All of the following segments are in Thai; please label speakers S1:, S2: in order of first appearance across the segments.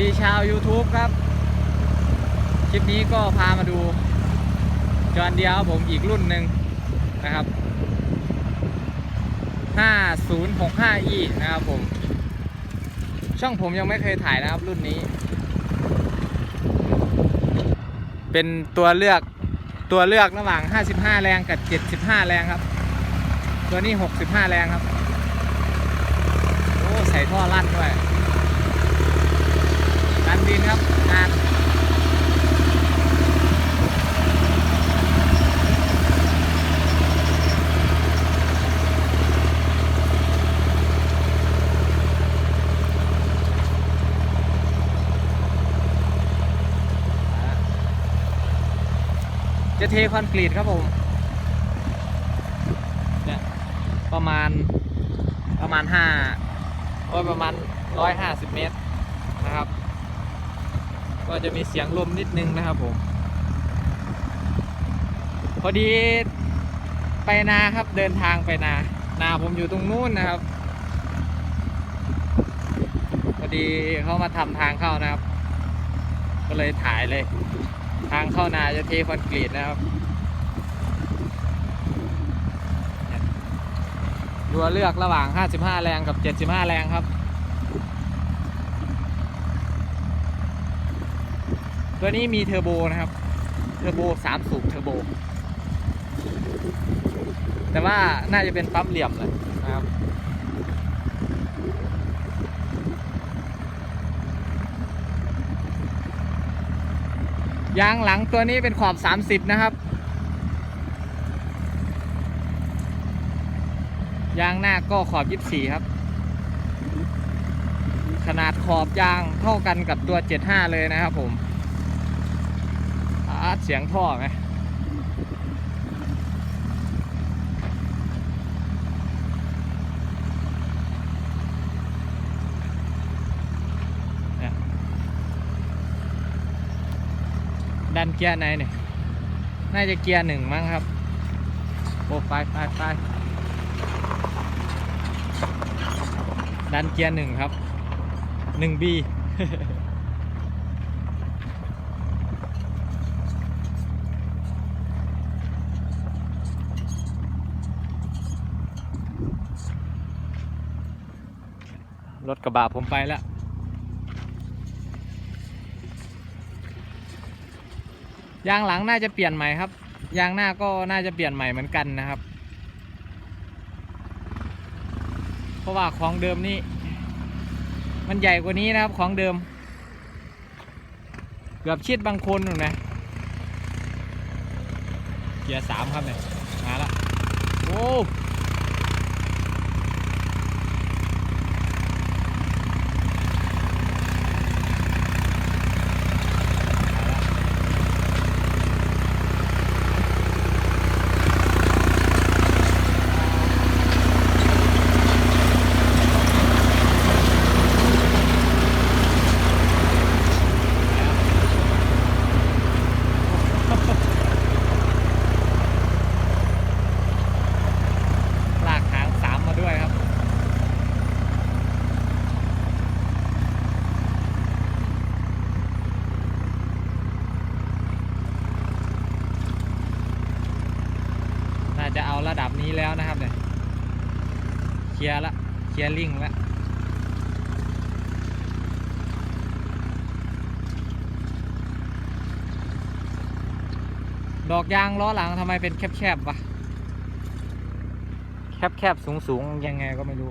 S1: ดีชาว YouTube ครับ คลิปนี้ก็พามาดูจอนเดียวผมอีกรุ่นหนึ่งนะครับ 5065e นะครับผม ช่องผมยังไม่เคยถ่ายนะครับรุ่นนี้ เป็นตัวเลือกตัวเลือกระหว่าง 55 แรงกับ 75 แรงครับ ตัวนี้ 65 แรงครับ โอ้ ใส่ท่อลั่นด้วยันดินครับงานจะเทคอนกรีตครับผมเนี่ยประมาณประมาณห้าโอ้ยประมาณร้อยห้าสิบเมตรนะครับ ก็จะมีเสียงลมนิดนึงนะครับผม พอดีไปนาครับเดินทางไปนา นาผมอยู่ตรงนู้นนะครับ พอดีเขามาทำทางเข้านะครับ ก็เลยถ่ายเลย ทางเข้านาจะเทคอนกรีตนะครับเนี่ยตัวเลือกระหว่าง 55 แรงกับ 75 แรงครับ ตัวนี้มีเทอร์โบนะครับ เทอร์โบ3สูบเทอร์โบ แต่ว่าน่าจะเป็นปั๊มเหลี่ยมเลยนะครับ ยางหลังตัวนี้เป็นขอบ 30 นะครับ ยางหน้าก็ขอบ 24 ครับ ขนาดขอบยางเท่ากันกับตัว 75 เลยนะครับผม อาเสียงท่อไหมดันเกียร์ไหนเนี่ย น่าจะเกียร์หนึ่งมั้งครับ โอ้ไปไปไปดันเกียร์หนึ่งครับหนึ่งบี รถกระบะผมไปแล้ว ยางหลังน่าจะเปลี่ยนใหม่ครับ ยางหน้าก็น่าจะเปลี่ยนใหม่เหมือนกันนะครับ เพราะว่าของเดิมนี่มันใหญ่กว่านี้นะครับของเดิม เกือบชิดบางคนหนูนะเกียร์สามครับเนี่ยมาและโอ้มาละ ลากหางสามมาด้วยครับ น่า จะเอาระดับนี้แล้วนะครับเนี่ยเคลียร์ละเคลียร์ลิงละดอกยางล้อหลังทำไมเป็นแคบๆวะแคบๆสูงๆยังไงก็ไม่รู้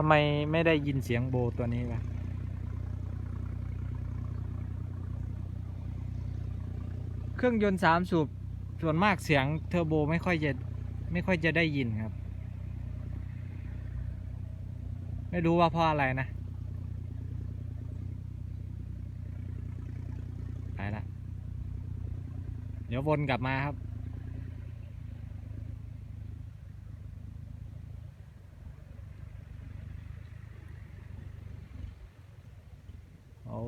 S1: ทำไมไม่ได้ยินเสียงโบตัวนี้ล่ะเครื่องยนต์สามสูบส่วนมากเสียงเทอร์โบไม่ค่อยจะไม่ค่อยจะได้ยินครับ ไม่รู้ว่าเพราะอะไรนะไปละเดี๋ยววนกลับมาครับ โอ้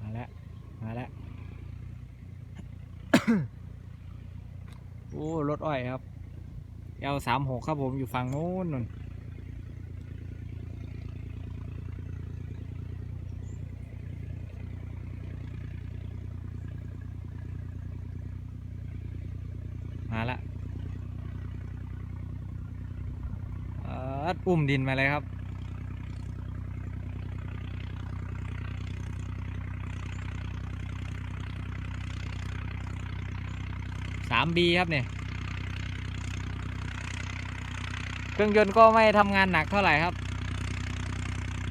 S1: มาแล้ว มาแล้ว โอ้ รถอ้อยครับ L สามหกครับผมอยู่ฝั่งโน้นนู่นมาละเอุ้มดินมาเลยครับ สามบีครับเนี่ย เครื่องยนต์ก็ไม่ทำงานหนักเท่าไหร่ครับ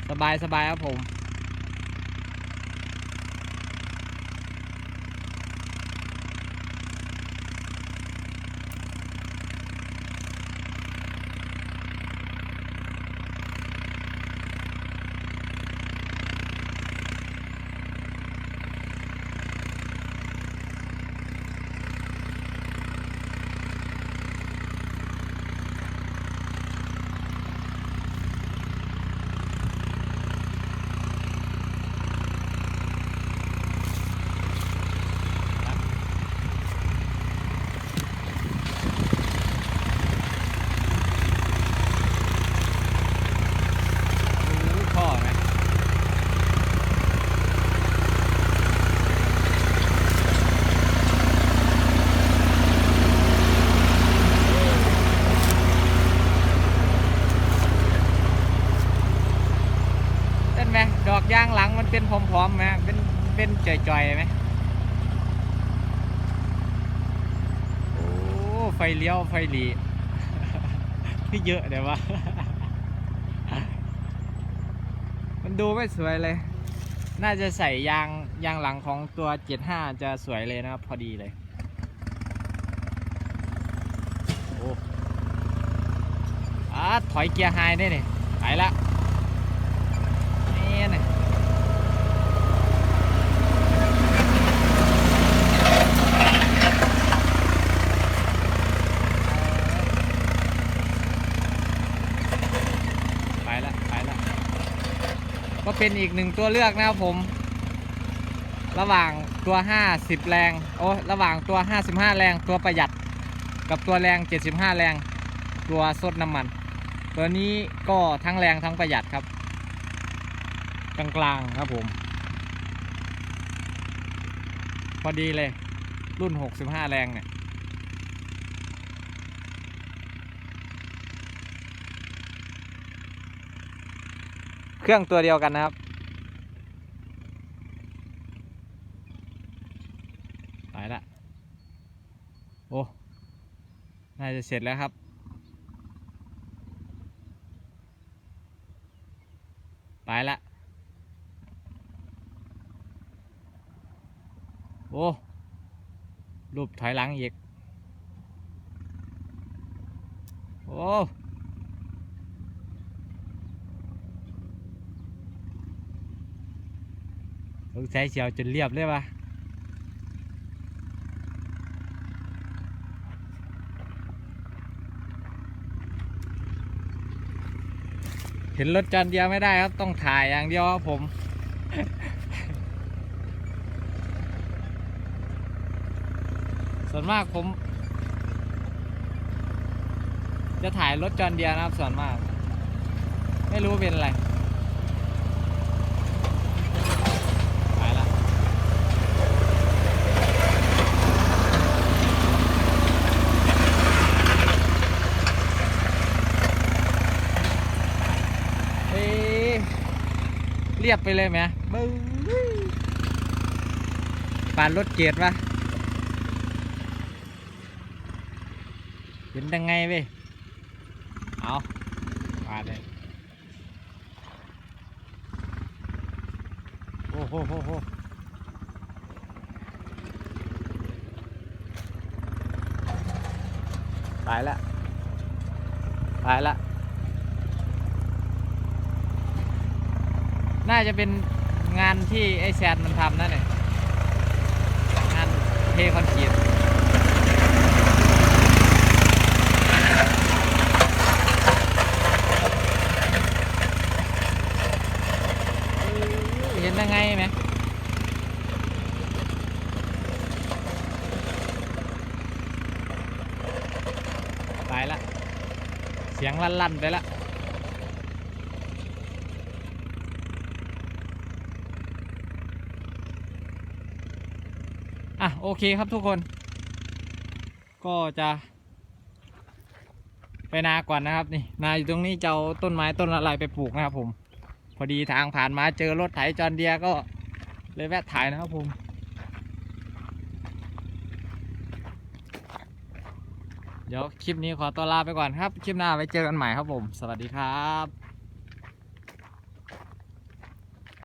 S1: สบายสบายครับผม รู้ท่อไหมเห็นไหมดอกยางหลังมัน เป็นพร้อมๆไหมเป็นเป็นจ่อยๆไหมโอ้ไฟเลี้ยวไฟหลีพี่เยอะเดี๋ยววะมันดูไม่สวยเลย น่าจะใส่ยางยางหลังของตัว 75 จะสวยเลยนะครับ พอดีเลยโอ้อาถอยเกียร์ไฮได้เนี่ยไปละนี่นะไปละไปละ ก็ เป็นอีกหนึ่งตัวเลือกนะครับผม ระหว่างตัว 50 แรง โอ้ระหว่างตัว 55 แรงตัวประหยัด กับตัวแรง 75 แรง ตัวซดน้ำมัน ตัวนี้ก็ทั้งแรงทั้งประหยัดครับ กลางๆครับผม พอดีเลยรุ่น 65 แรงเนี่ย เครื่องตัวเดียวกันนะครับไปละโอ้น่าจะเสร็จแล้วครับ ไปละโอ้รูปถอยหลังอีก โอ้ งสัยเสียวจนเรียบเลยปะเห็นรถจานเดียวไม่ได้ครับ ต้องถ่ายอย่างเดียวครับผมส่วนมากผม จะถ่ายรถจานเดียวนะครับส่วนมาก ไม่รู้เป็นอะไร ไปละเอ๊ะเรียบไปเลยไหมบึ้งปานรถเกียร์วะเห็นยังไงเว้ยเอาปาดเลยโอ้โหโหโหไปละไปไปละ น่าจะเป็นงานที่ไอแซนมันทำนั่นเองงานเทคอนกรีตเห็นได้ไงไหมไปละ เสียงลั่นๆไปละ โอเคครับทุกคน ก็จะ ไปนาก่อนนะครับนี่ นาอยู่ตรงนี้จะเอาต้นไม้ต้นอะไรไปปลูกนะครับผม พอดีทางผ่านมาเจอรถไถจอนเดียก็เลยแวะถ่ายนะครับผมเดี๋ยวคลิปนี้ขอตัวลาไปก่อนครับ คลิปหน้าไว้เจอกันใหม่ครับผม สวัสดีครับ